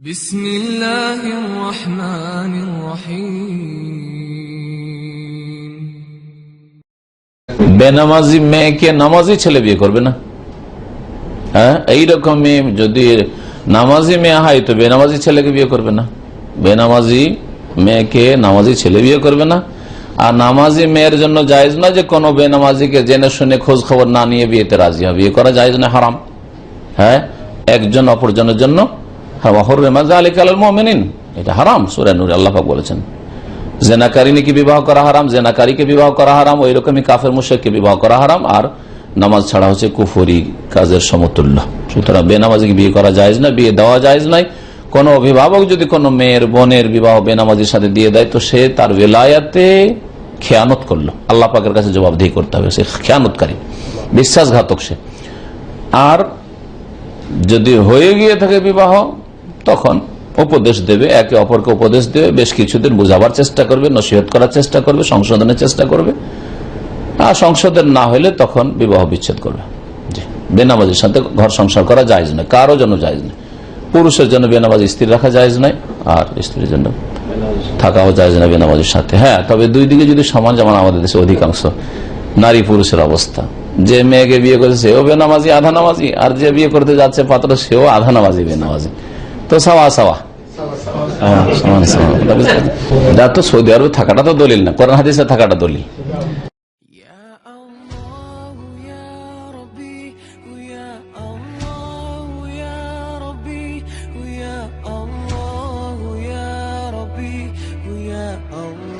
بسم الله الرحمن الرحيم বেনামাজি মেয়েকে নামাজি ছেলে বিয়ে করবে না হ্যাঁ এইরকম মেয়ে যদি নামাজি মেয়ে হয় তো বেনামাজি ছেলেকে বিয়ে করবে না বেনামাজি মেয়েকে নামাজি ছেলে বিয়ে করবে না আর নামাজি মেয়ের জন্য জায়েজ না যে কোনো বেনামাজিকে জেনে শুনে খোঁজ খবর না নিয়ে বিয়েতে রাজি হবে বিয়ে করা জায়েজ না হারাম হ্যাঁ একজন অপরজনের জন্য জেনাকারিনীকে বিবাহ করা হারাম? জেনাকারীকে বিবাহ করা হারাম আর নামাজ ছাড়া হচ্ছে সমতুল্য। সুতরাং বিয়ে করা যায় না বিয়ে দেওয়া যায় কোন অভিভাবক যদি কোনো মেয়ের বোনের বিবাহ বেনামাজির সাথে দিয়ে দেয়, তো সে তার বেলায়াতে খেয়ানত করল। আল্লাহ পাকের কাছে জবাবদিহি করতে হবে, সে খেয়ানতকারী, বিশ্বাসঘাতক সে। আর যদি হয়ে গিয়ে থাকে বিবাহ তখন উপদেশ দেবে, একে অপরকে উপদেশ দেবে, বেশ কিছুদিন বোঝাবার চেষ্টা করবে, নসিহত করার চেষ্টা করবে, সংশোধনের চেষ্টা করবে। আর সংশোধন না হলে তখন বিবাহ বিচ্ছেদ করবে। বেনামাজির সাথে ঘর সংসার করা যায় না কারও জন্য যায় না পুরুষের জন্য বেনামাজি স্ত্রী রাখা যায় নাই আর স্ত্রীর জন্য থাকাও যায় না বেনামাজির সাথে। হ্যাঁ তবে দুই দিকে যদি সমান, যেমন আমাদের দেশে অধিকাংশ নারী পুরুষের অবস্থা। যে মেয়েকে বিয়ে করেছে, সেও বেনামাজি, আধা নামাজি, আর যে বিয়ে করতে যাচ্ছে পাত্র, সেও আধা নামাজি, বেনামাজি। তসাওয়া সমান সমান এটা তো সৌদি আরবে থাকাটা তো দলিল না কোরআন হাদিসে থাকাটা দলিল Oh